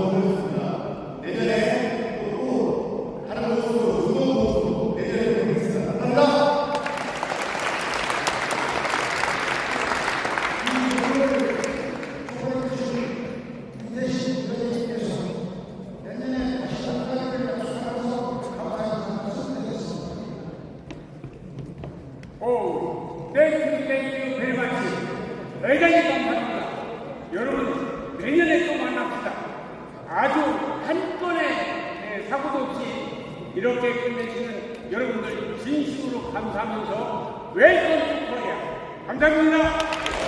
넘어졌습니다. 내년에 또 다른 모습으로 두번 모습으로 내년에 뵙겠습니다. 감사합니다. Oh, thank you, thank you very much. 아주 한 번의 네, 사고도 없이 이렇게 끝내시는 여러분들 진심으로 감사하면서 웰컴 투 코리아 감사합니다.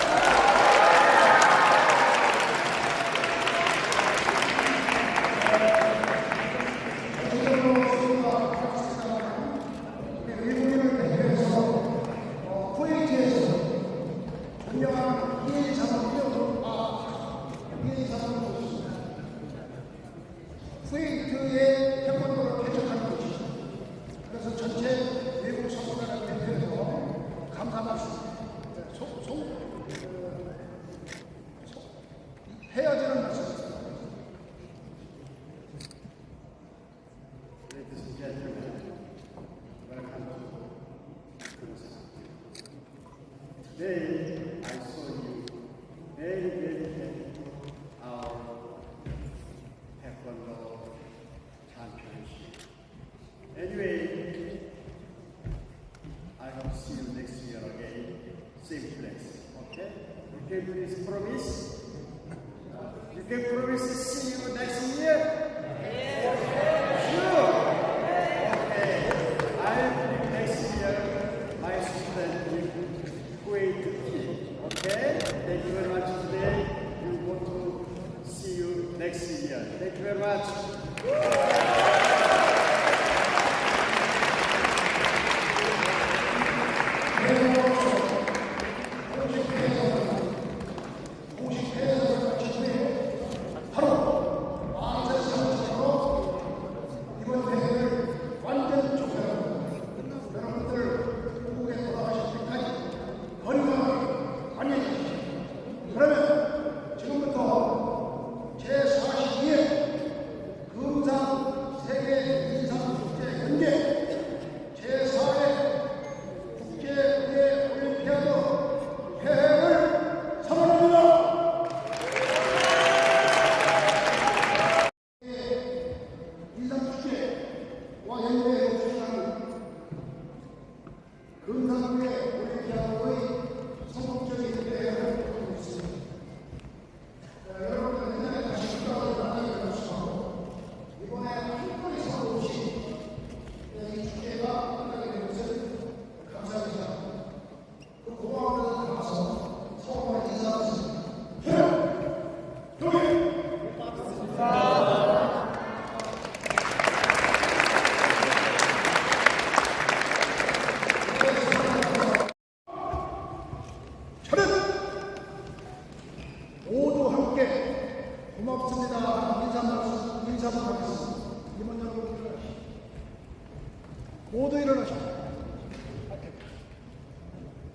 His promise? Did the promise see you next year? Yes. Sure. Okay. I think next year my student will aqui Okay? Thank you very much today. We want to see you next year. Thank you very much. 大寺なし。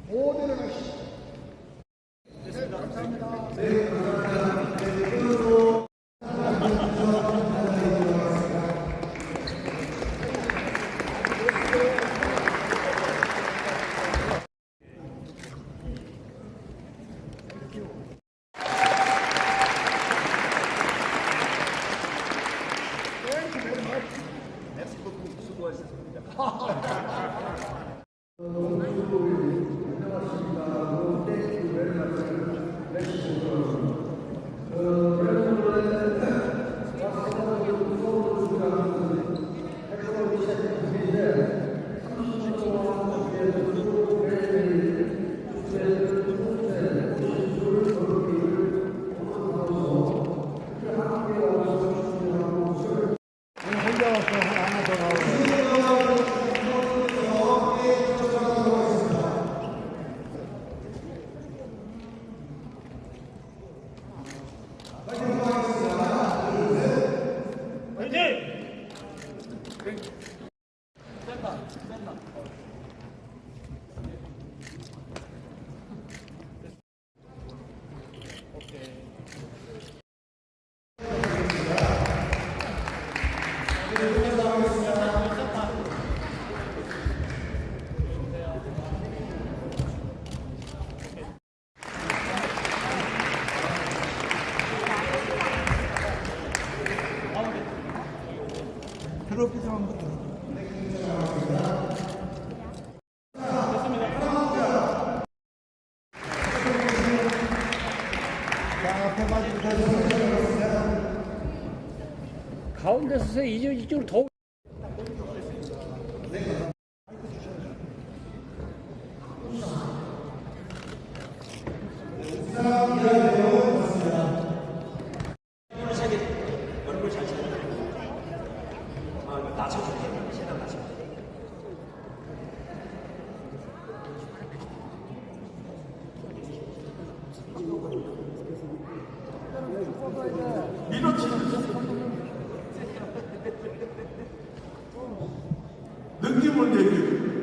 大寺なし。 유럽 회장 한번 들어볼게요. 가운데서 이쪽, 이쪽으로 더 느낌을 내기